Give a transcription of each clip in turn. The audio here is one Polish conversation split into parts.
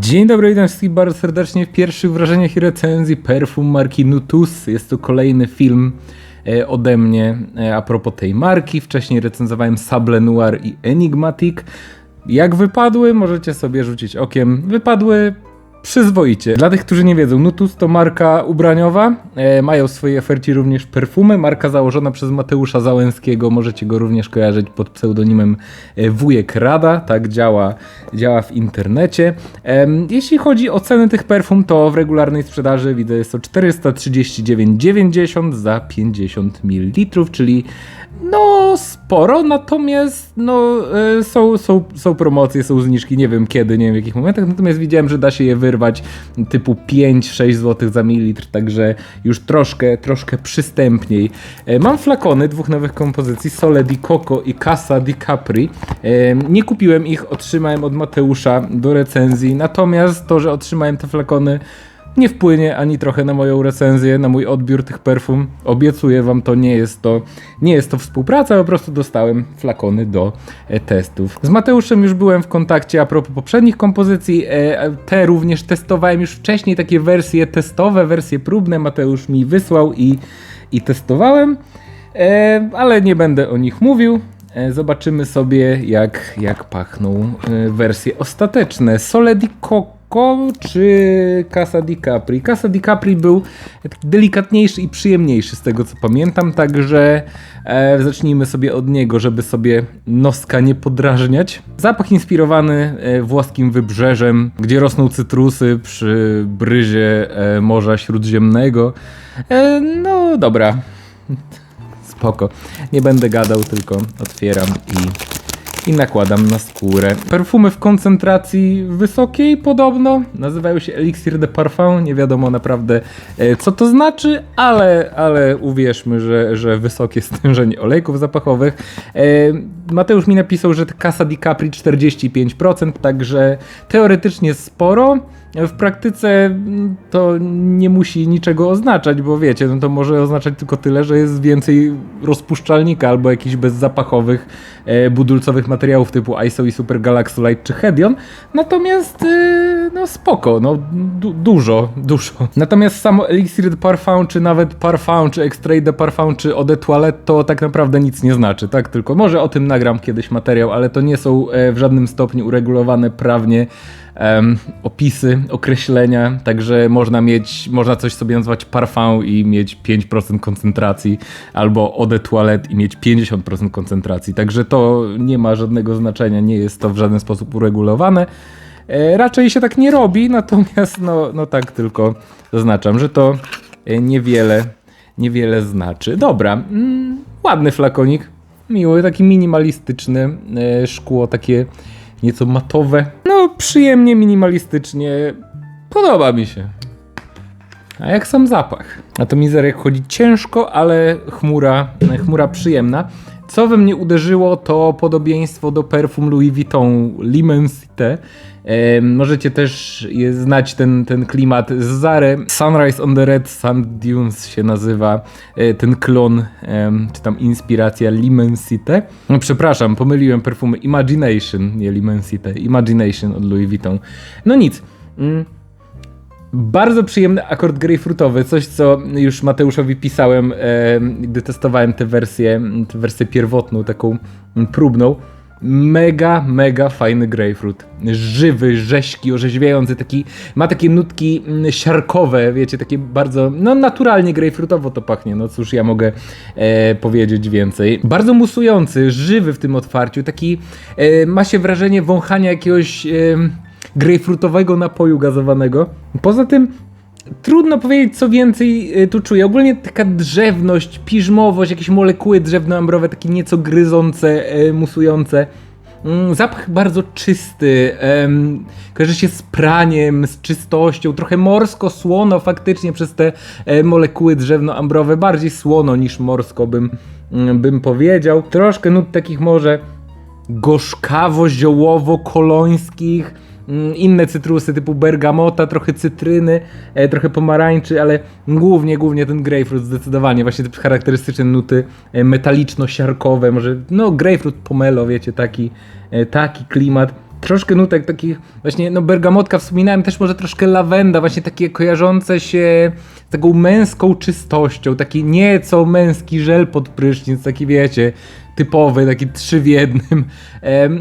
Dzień dobry, witam wszystkich bardzo serdecznie w pierwszych wrażeniach i recenzji perfum marki Nutus. Jest to kolejny film e, ode mnie e, a propos tej marki. Wcześniej recenzowałem Sable Noir i Enigmatic. Jak wypadły, możecie sobie rzucić okiem. Wypadły przyzwoicie. Dla tych, którzy nie wiedzą, Nutus to marka ubraniowa. E, mają w swojej ofercie również perfumy. Marka założona przez Mateusza Załęskiego. Możecie go również kojarzyć pod pseudonimem e, Wujek Rada. Tak działa, działa w internecie. Em, jeśli chodzi o ceny tych perfum, to w regularnej sprzedaży widzę jest to 439,90 za 50 ml, czyli no sporo, natomiast no e, są, są, są promocje, są zniżki, nie wiem kiedy, nie wiem w jakich momentach, natomiast widziałem, że da się je wyrwać typu 5-6 zł za mililitr, także już troszkę, troszkę przystępniej. E, Mam flakony dwóch nowych kompozycji, Sole di Coco i Casa di Capri. E, Nie kupiłem ich, otrzymałem od Mateusza do recenzji, natomiast to, że otrzymałem te flakony nie wpłynie ani trochę na moją recenzję, na mój odbiór tych perfum. Obiecuję wam to, nie jest to, nie jest to współpraca, po prostu dostałem flakony do e, testów. Z Mateuszem już byłem w kontakcie a propos poprzednich kompozycji, e, te również testowałem już wcześniej, takie wersje testowe, wersje próbne Mateusz mi wysłał i, i testowałem, e, ale nie będę o nich mówił. Zobaczymy sobie, jak, jak pachną wersje ostateczne. Sole di Czy Casa di Capri? Casa di Capri był delikatniejszy i przyjemniejszy z tego co pamiętam, także e, zacznijmy sobie od niego, żeby sobie noska nie podrażniać. Zapach inspirowany e, włoskim wybrzeżem, gdzie rosną cytrusy przy bryzie e, Morza Śródziemnego. E, no dobra, spoko. Nie będę gadał, tylko otwieram i i nakładam na skórę. Perfumy w koncentracji wysokiej podobno nazywają się Elixir de Parfum. Nie wiadomo naprawdę e, co to znaczy, ale, ale uwierzmy, że, że wysokie stężenie olejków zapachowych. E, Mateusz mi napisał, że Casa di Capri 45%, także teoretycznie sporo. W praktyce to nie musi niczego oznaczać, bo wiecie, no to może oznaczać tylko tyle, że jest więcej rozpuszczalnika albo jakichś bezzapachowych, e, budulcowych materiałów typu ISO i Super Galaxolite czy Hedion. Natomiast e, no spoko, no du dużo, dużo. Natomiast samo Elixir de Parfum, czy nawet Parfum, czy Extrait de Parfum, czy Eau de Toilette to tak naprawdę nic nie znaczy, tak? Tylko może o tym nagram kiedyś materiał, ale to nie są e, w żadnym stopniu uregulowane prawnie em, opisy, określenia, także można mieć, można coś sobie nazwać parfum i mieć 5% koncentracji, albo eau de i mieć 50% koncentracji, także to nie ma żadnego znaczenia, nie jest to w żaden sposób uregulowane. E, raczej się tak nie robi, natomiast no, no tak tylko zaznaczam, że to e, niewiele, niewiele znaczy. Dobra, mm, ładny flakonik, miły, taki minimalistyczny, e, szkło takie nieco matowe. No, przyjemnie, minimalistycznie. Podoba mi się. A jak sam zapach? Atomizerek chodzi ciężko, ale chmura, chmura przyjemna. Co we mnie uderzyło, to podobieństwo do perfum Louis Vuitton L'Immensité. Możecie też znać ten, ten klimat z Zary. Sunrise on the Red Sand Dunes się nazywa e, ten klon, czy tam inspiracja L'Immensité. No, przepraszam, pomyliłem perfumy Imagination, nie L'Immensité. Imagination od Louis Vuitton. No nic. Mm. Bardzo przyjemny akord grejpfrutowy, coś co już Mateuszowi pisałem, gdy testowałem tę wersję, tę wersję pierwotną, taką mm, próbną. Mega, mega fajny grapefruit. Żywy, rześki, orzeźwiający, taki, ma takie nutki mm, siarkowe, wiecie, takie bardzo, no naturalnie grapefruitowo to pachnie, no cóż ja mogę e, powiedzieć więcej. Bardzo musujący, żywy w tym otwarciu, taki, e, ma się wrażenie wąchania jakiegoś... E, grejpfrutowego napoju gazowanego. Poza tym trudno powiedzieć co więcej y, tu czuję. Ogólnie taka drzewność, piżmowość, jakieś molekuły drzewno-ambrowe, takie nieco gryzące, y, musujące. Mm, Zapach bardzo czysty, kojarzy się z praniem, z czystością, trochę morsko-słono faktycznie przez te e, molekuły drzewno-ambrowe, bardziej słono niż morsko bym, mm, bym powiedział. Troszkę nut takich może gorzkawo-ziołowo-kolońskich, inne cytrusy typu bergamota, trochę cytryny, e, trochę pomarańczy, ale głównie, głównie ten grapefruit zdecydowanie, właśnie te charakterystyczne nuty e, metaliczno-siarkowe, może no grapefruit pomelo, wiecie, taki, e, taki klimat. Troszkę nutek takich, właśnie, no bergamotka wspominałem, też może troszkę lawenda, właśnie takie kojarzące się z taką męską czystością, taki nieco męski żel pod prysznic, taki wiecie, typowy, taki trzy w jednym,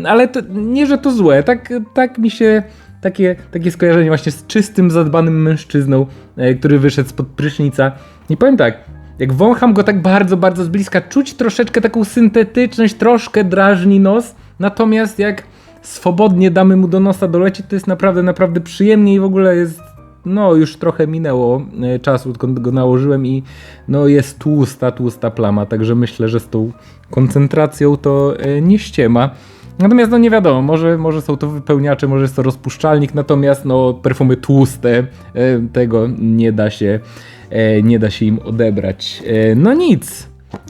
ale to, nie, że to złe, tak, tak mi się, takie, takie skojarzenie właśnie z czystym, zadbanym mężczyzną, e, który wyszedł spod prysznica. I powiem tak, jak wącham go tak bardzo, bardzo z bliska, czuć troszeczkę taką syntetyczność, troszkę drażni nos, natomiast jak swobodnie damy mu do nosa dolecieć, to jest naprawdę, naprawdę przyjemnie i w ogóle jest, no już trochę minęło e, czasu, odkąd go nałożyłem i no jest tłusta, tłusta plama, także myślę, że z tą koncentracją to e, nie ściema. Natomiast no nie wiadomo, może, może są to wypełniacze, może jest to rozpuszczalnik, natomiast no perfumy tłuste, e, tego nie da się, nie da się im odebrać. No nic,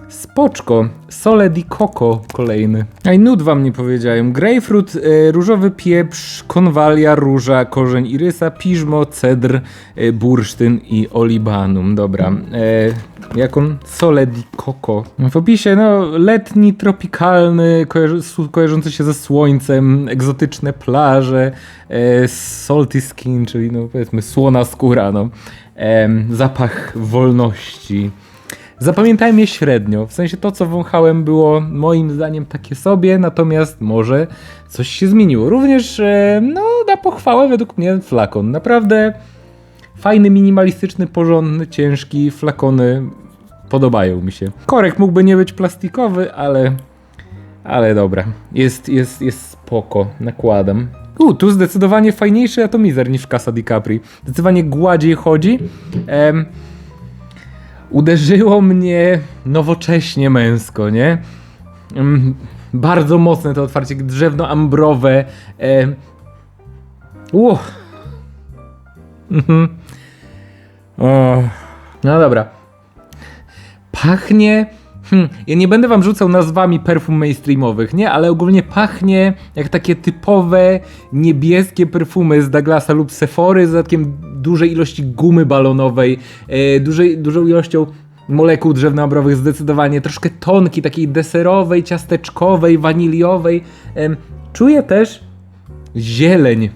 spoczko, Sole di Coco kolejny. A i nud wam nie powiedziałem, grapefruit, e, różowy pieprz, konwalia, róża, korzeń irysa, piżmo, cedr, e, bursztyn i olibanum. Dobra, e, jak on? Sole di Coco. W opisie, no, letni, tropikalny, kojarzy, kojarzący się ze słońcem, egzotyczne plaże, salty skin, czyli no powiedzmy słona skóra, no. Zapach wolności. Zapamiętałem je średnio, w sensie to co wąchałem było moim zdaniem takie sobie, natomiast może coś się zmieniło. Również, e, no na pochwałę według mnie flakon. Naprawdę fajny, minimalistyczny, porządny, ciężki, flakony podobają mi się. Korek mógłby nie być plastikowy, ale ale dobra, jest, jest, jest spoko, nakładam. U, tu zdecydowanie fajniejszy atomizer niż Casa di Capri. Zdecydowanie gładziej chodzi. Em, uderzyło mnie nowocześnie męsko, nie? Mm, bardzo mocne to otwarcie, drzewno-ambrowe. E, uch. Mhm. O. No dobra. Pachnie. Hmm, ja nie będę wam rzucał nazwami perfum mainstreamowych, nie? Ale ogólnie pachnie jak takie typowe niebieskie perfumy z Douglasa lub Sephory z dodatkiem dużej ilości gumy balonowej, e, dużej, dużą ilością molekuł drzewno-ambrowych zdecydowanie, troszkę tonki, takiej deserowej, ciasteczkowej, waniliowej. Czuję też zieleń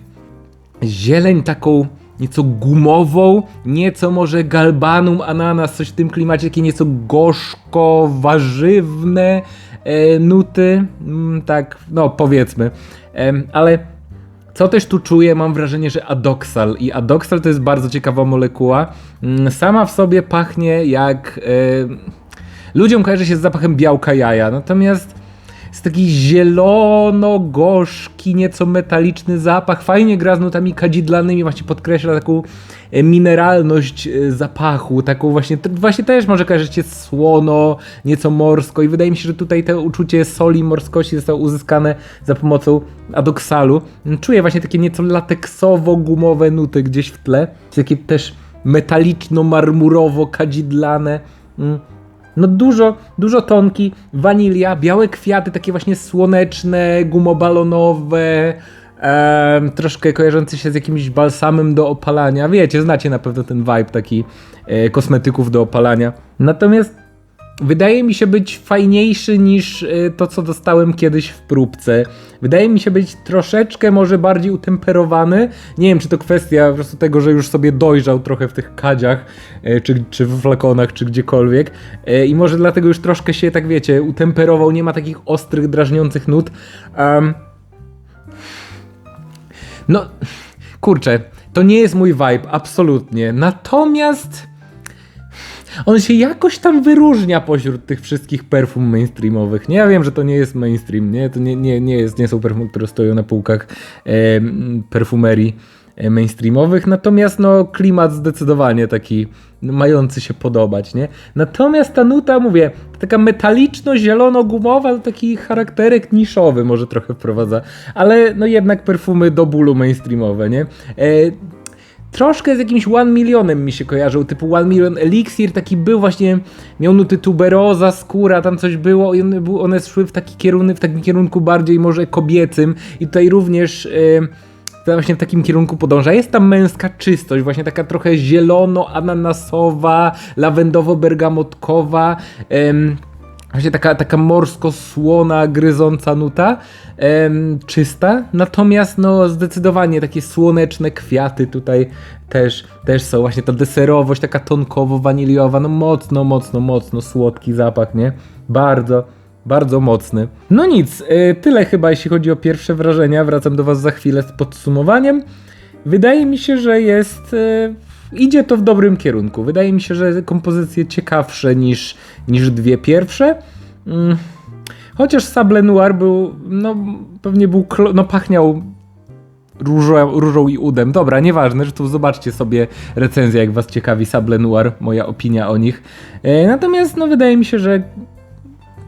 zieleń taką nieco gumową, nieco może galbanum, ananas, coś w tym klimacie, takie nieco gorzko-warzywne e, nuty, mm, tak, no powiedzmy, Em, ale co też tu czuję, mam wrażenie, że adoksal. I adoksal to jest bardzo ciekawa molekuła, Mm, sama w sobie pachnie jak... E, ludziom kojarzy się z zapachem białka jaja, natomiast jest taki zielono-gorzki, nieco metaliczny zapach. Fajnie gra z nutami kadzidlanymi, właśnie podkreśla taką e, mineralność e, zapachu, taką właśnie, właśnie też może kojarzyć się słono, nieco morsko i wydaje mi się, że tutaj to uczucie soli morskości zostało uzyskane za pomocą adoksalu. Czuję właśnie takie nieco lateksowo-gumowe nuty gdzieś w tle, takie też metaliczno-marmurowo-kadzidlane. Mm. No dużo, dużo tonki, wanilia, białe kwiaty, takie właśnie słoneczne, gumobalonowe, em, troszkę kojarzące się z jakimś balsamem do opalania. Wiecie, znacie na pewno ten vibe taki e, kosmetyków do opalania. Natomiast wydaje mi się być fajniejszy niż e, to, co dostałem kiedyś w próbce. Wydaje mi się być troszeczkę może bardziej utemperowany. Nie wiem, czy to kwestia po prostu tego, że już sobie dojrzał trochę w tych kadziach, e, czy, czy w flakonach, czy gdziekolwiek. E, I może dlatego już troszkę się, tak wiecie, utemperował. Nie ma takich ostrych, drażniących nut. Em, no, kurczę, to nie jest mój vibe, absolutnie. Natomiast on się jakoś tam wyróżnia pośród tych wszystkich perfum mainstreamowych. Nie, ja wiem, że to nie jest mainstream, nie? To nie, nie, nie, jest, nie są perfumy, które stoją na półkach e, perfumerii mainstreamowych, natomiast no klimat zdecydowanie taki mający się podobać, nie? Natomiast ta nuta, mówię, taka metaliczno-zielono-gumowa, taki charakterek niszowy może trochę wprowadza, ale no jednak perfumy do bólu mainstreamowe, nie? E, troszkę z jakimś One Millionem mi się kojarzył, typu One Million Elixir, taki był właśnie, miał nuty tuberoza, skóra, tam coś było i one, one szły w taki kierunek, w takim kierunku bardziej może kobiecym i tutaj również... Yy, właśnie w takim kierunku podąża. Jest tam męska czystość, właśnie taka trochę zielono-ananasowa, lawendowo-bergamotkowa. Właśnie taka, taka morsko-słona, gryząca nuta, em, czysta, natomiast no zdecydowanie takie słoneczne kwiaty tutaj też, też są, właśnie ta deserowość taka tonkowo-waniliowa, no mocno, mocno, mocno słodki zapach, nie? Bardzo, bardzo mocny. No nic, y, tyle chyba jeśli chodzi o pierwsze wrażenia, wracam do was za chwilę z podsumowaniem. Wydaje mi się, że jest... Idzie to w dobrym kierunku. Wydaje mi się, że kompozycje ciekawsze niż, niż dwie pierwsze. Mm. Chociaż Sable Noir był, no pewnie był, no pachniał różą, różą i udem. Dobra, nieważne, że tu zobaczcie sobie recenzję, jak was ciekawi Sable Noir, moja opinia o nich. E, natomiast, no wydaje mi się, że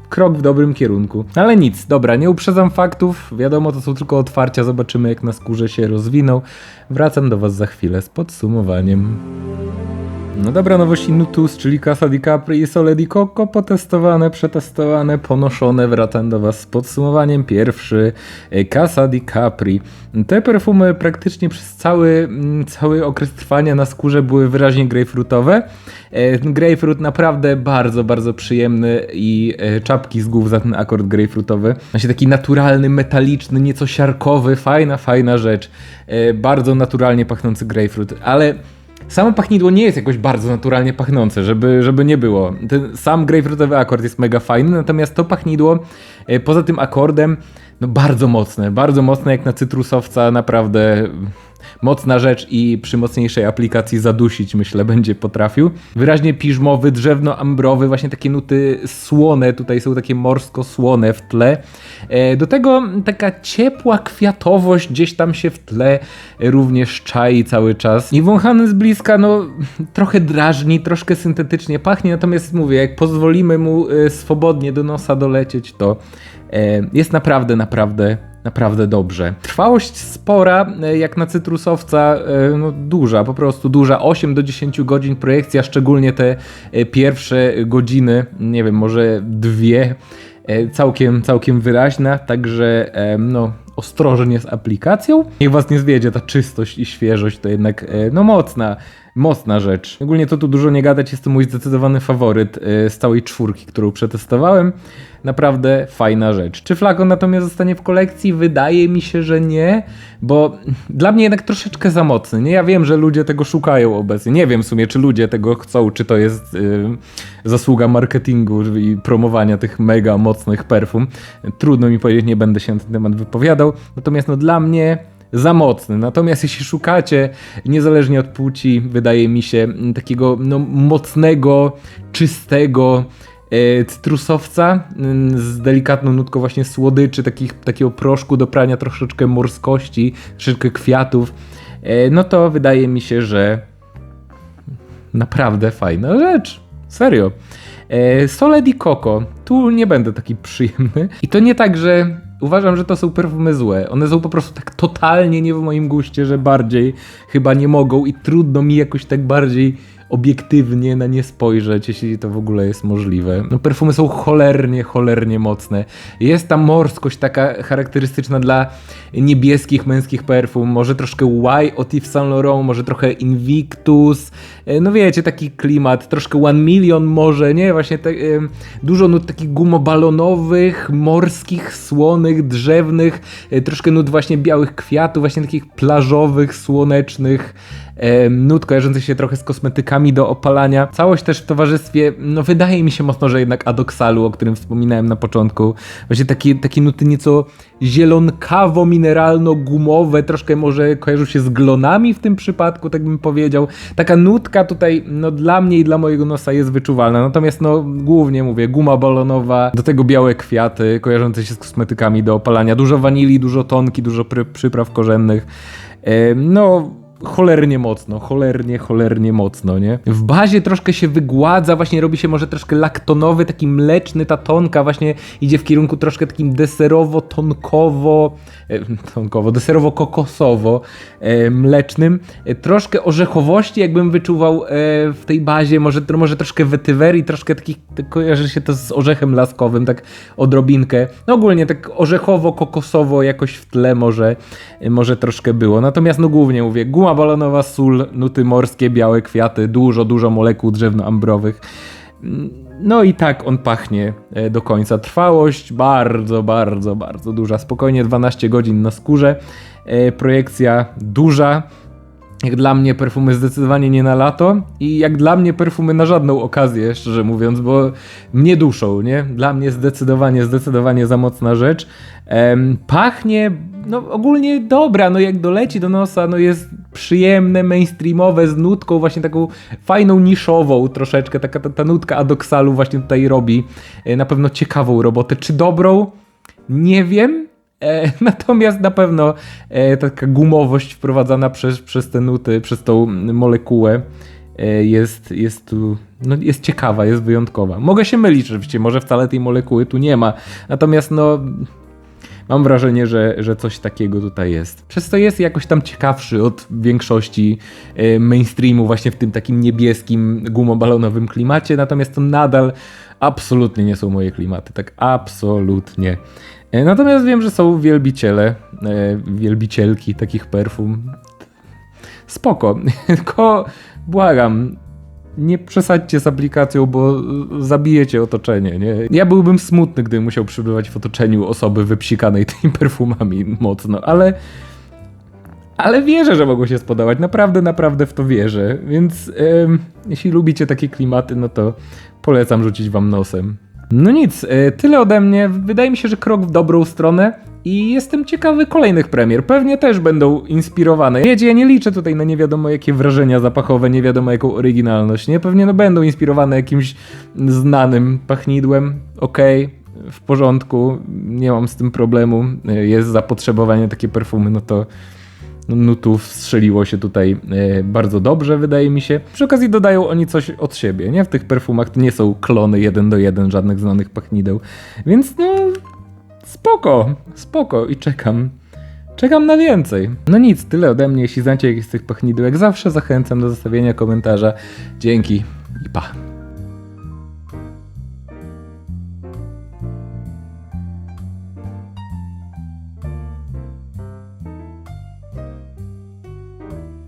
krok w dobrym kierunku. Ale nic, dobra, nie uprzedzam faktów. Wiadomo, to są tylko otwarcia, zobaczymy jak na skórze się rozwiną. Wracam do was za chwilę z podsumowaniem. No dobra, nowości Nutus, czyli Casa di Capri i Sole di Coco, potestowane, przetestowane, ponoszone. Wracam do Was z podsumowaniem. Pierwszy, e, Casa di Capri. Te perfumy praktycznie przez cały, mm, cały okres trwania na skórze były wyraźnie grejpfrutowe. E, grejpfrut naprawdę bardzo, bardzo przyjemny i e, czapki z głów za ten akord grejpfrutowy. Właśnie taki naturalny, metaliczny, nieco siarkowy, fajna, fajna rzecz. E, Bardzo naturalnie pachnący grejpfrut, ale Samo pachnidło nie jest jakoś bardzo naturalnie pachnące, żeby, żeby nie było. Ten sam grejpfrutowy akord jest mega fajny, natomiast to pachnidło poza tym akordem no bardzo mocne, bardzo mocne jak na cytrusowca, naprawdę mocna rzecz i przy mocniejszej aplikacji zadusić myślę będzie potrafił. Wyraźnie piżmowy, drzewno-ambrowy, właśnie takie nuty słone, tutaj są takie morsko-słone w tle. E, Do tego taka ciepła kwiatowość gdzieś tam się w tle również czai cały czas. I wąchany z bliska, no trochę drażni, troszkę syntetycznie pachnie, natomiast mówię, jak pozwolimy mu e, swobodnie do nosa dolecieć, to e, jest naprawdę, naprawdę naprawdę dobrze. Trwałość spora, e, jak na cytrusowca, e, no duża, po prostu duża. 8 do 10 godzin projekcja, szczególnie te e, pierwsze godziny, nie wiem, może dwie, całkiem, całkiem wyraźna, także no ostrożnie z aplikacją. Niech was nie zwiedzie ta czystość i świeżość, to jednak no mocna, mocna rzecz. Ogólnie to tu dużo nie gadać, jest to mój zdecydowany faworyt e, z całej czwórki, którą przetestowałem. Naprawdę fajna rzecz. Czy flakon natomiast zostanie w kolekcji? Wydaje mi się, że nie, bo dla mnie jednak troszeczkę za mocny. Nie, ja wiem, że ludzie tego szukają obecnie. Nie wiem w sumie, czy ludzie tego chcą, czy to jest y, zasługa marketingu i promowania tych mega mocnych perfum. Trudno mi powiedzieć, nie będę się na ten temat wypowiadał. Natomiast no dla mnie za mocny. Natomiast jeśli szukacie, niezależnie od płci, wydaje mi się, takiego no, mocnego, czystego e, cytrusowca m, z delikatną nutką właśnie słodyczy, takich, takiego proszku do prania, troszeczkę morskości, troszeczkę kwiatów, e, no to wydaje mi się, że naprawdę fajna rzecz. Serio. E, Sole di Coco. Tu nie będę taki przyjemny. I to nie tak, że uważam, że to są perfumy złe. One są po prostu tak totalnie nie w moim guście, że bardziej chyba nie mogą i trudno mi jakoś tak bardziej obiektywnie na nie spojrzeć, jeśli to w ogóle jest możliwe. No perfumy są cholernie, cholernie mocne. Jest ta morskość taka charakterystyczna dla niebieskich męskich perfum, może troszkę Y od Yves Saint Laurent, może trochę Invictus, E, no wiecie, taki klimat, troszkę One Million może, nie? Właśnie te, dużo nut takich gumobalonowych, morskich, słonych, drzewnych, e, troszkę nut właśnie białych kwiatów, właśnie takich plażowych, słonecznych, nut kojarzących się trochę z kosmetykami do opalania. Całość też w towarzystwie, no wydaje mi się mocno, że jednak Adoksalu, o którym wspominałem na początku, właśnie takie, takie nuty nieco zielonkawo-mineralno-gumowe, troszkę może kojarzą się z glonami w tym przypadku, tak bym powiedział. Taka nutka tutaj, no dla mnie i dla mojego nosa jest wyczuwalna, natomiast no głównie mówię, guma balonowa, do tego białe kwiaty, kojarzące się z kosmetykami do opalania, dużo wanilii, dużo tonki, dużo przypraw korzennych. Em, No, cholernie mocno, cholernie, cholernie mocno, nie? W bazie troszkę się wygładza, właśnie robi się może troszkę laktonowy, taki mleczny, ta tonka właśnie idzie w kierunku troszkę takim deserowo-tonkowo, e, tonkowo, deserowo-kokosowo e, mlecznym. E, troszkę orzechowości jakbym wyczuwał w tej bazie, może, może troszkę wetywerii, troszkę takich, tak kojarzy się to z orzechem laskowym, tak odrobinkę. No ogólnie tak orzechowo-kokosowo jakoś w tle może, może troszkę było. Natomiast no głównie mówię, guma balonowa, sól, nuty morskie, białe kwiaty, dużo, dużo molekuł drzewno-ambrowych. No i tak on pachnie e, do końca. Trwałość bardzo, bardzo, bardzo duża. Spokojnie 12 godzin na skórze. E, Projekcja duża. Jak dla mnie perfumy zdecydowanie nie na lato i jak dla mnie perfumy na żadną okazję, szczerze mówiąc, bo mnie duszą, nie? Dla mnie zdecydowanie, zdecydowanie za mocna rzecz. Em, pachnie, no ogólnie dobra, no jak doleci do nosa, no jest przyjemne, mainstreamowe, z nutką właśnie taką fajną, niszową troszeczkę, taka ta, ta nutka adoksalu właśnie tutaj robi e, na pewno ciekawą robotę. Czy dobrą? Nie wiem, natomiast na pewno e, taka gumowość wprowadzana przez, przez te nuty, przez tą molekułę e, jest, jest tu, no jest ciekawa, jest wyjątkowa. Mogę się mylić oczywiście, może wcale tej molekuły tu nie ma, natomiast no mam wrażenie, że, że coś takiego tutaj jest. Przez to jest jakoś tam ciekawszy od większości e, mainstreamu właśnie w tym takim niebieskim, gumobalonowym klimacie, natomiast to nadal absolutnie nie są moje klimaty, tak absolutnie. E, Natomiast wiem, że są wielbiciele, e, wielbicielki takich perfum. Spoko, tylko błagam, nie przesadźcie z aplikacją, bo zabijecie otoczenie, nie? Ja byłbym smutny, gdybym musiał przybywać w otoczeniu osoby wypsikanej tymi perfumami mocno, ale... Ale wierzę, że mogą się spodobać. Naprawdę, naprawdę w to wierzę. Więc em, jeśli lubicie takie klimaty, no to polecam rzucić wam nosem. No nic, e, tyle ode mnie. Wydaje mi się, że krok w dobrą stronę i jestem ciekawy kolejnych premier. Pewnie też będą inspirowane. Wiecie, ja nie liczę tutaj na nie wiadomo jakie wrażenia zapachowe, nie wiadomo jaką oryginalność. Nie, pewnie no będą inspirowane jakimś znanym pachnidłem. Okej, w porządku, nie mam z tym problemu. E, Jest zapotrzebowanie takie perfumy, no to nutów strzeliło się tutaj e, bardzo dobrze, wydaje mi się. Przy okazji dodają oni coś od siebie, nie? W tych perfumach to nie są klony jeden do jeden żadnych znanych pachnideł. Więc no, spoko, spoko i czekam. Czekam na więcej. No nic, tyle ode mnie. Jeśli znacie jakieś z tych pachnideł, jak zawsze zachęcam do zostawienia komentarza. Dzięki i pa.